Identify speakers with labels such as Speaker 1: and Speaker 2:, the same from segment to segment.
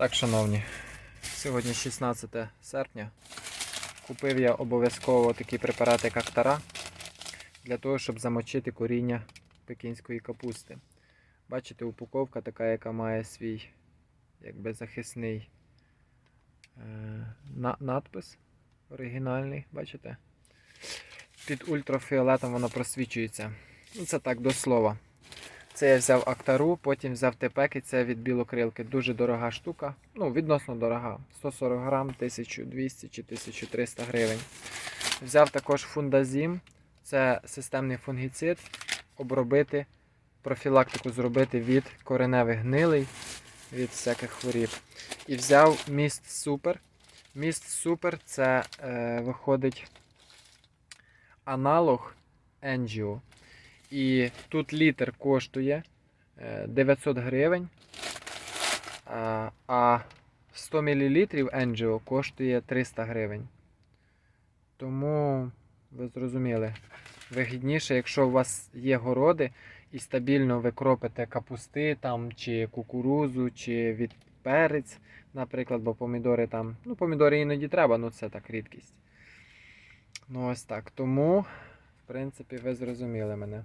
Speaker 1: Так, шановні, сьогодні 16 серпня. Купив я обов'язково такий препарат, як Актара, для того, щоб замочити коріння пекінської капусти. Бачите, упаковка така, яка має свій якби захисний е, на- надпис оригінальний, бачите? Під ультрафіолетом воно просвічується. Ну, це так до слова. Це я взяв Актару, потім взяв Тепеки, це від білокрилки. Дуже дорога штука. Ну, відносно дорога. 140 грам, 1200 чи 1300 гривень. Взяв також фундазім, це системний фунгіцид. Обробити, профілактику зробити від кореневих гнилей, від всяких хворіб. І взяв міст Супер. Міст Супер це е, виходить аналог Енджіо. І тут літр коштує е, 900 гривень, а- а 100 мл Angio коштує 300 гривень. Тому ви зрозуміли, вигідніше, якщо у вас є городи і стабільно ви кропите капусти там, чи кукурузу, чи від перець, наприклад, бо помідори там. Ну, помідори іноді треба, ну це так рідкість. Ну ось так. Тому, в принципі, ви зрозуміли мене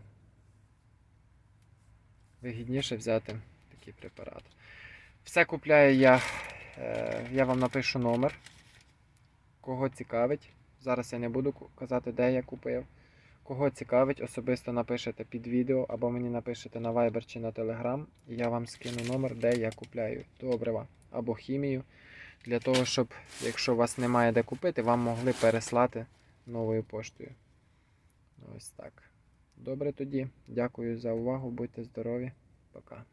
Speaker 1: вигідніше взяти такий препарат. Все купляю я, е, я вам напишу номер. Кого цікавить. Зараз я не буду казати, де я купив. Кого цікавить, особисто напишете під відео або мені напишете на Viber чи на Telegram, і я вам скину номер, де я купляю добрива або хімію. Для того, щоб, якщо у вас немає де купити, вам могли переслати новою поштою. Ось так. Добре тоді. Дякую за увагу. Будьте здорові. Пока.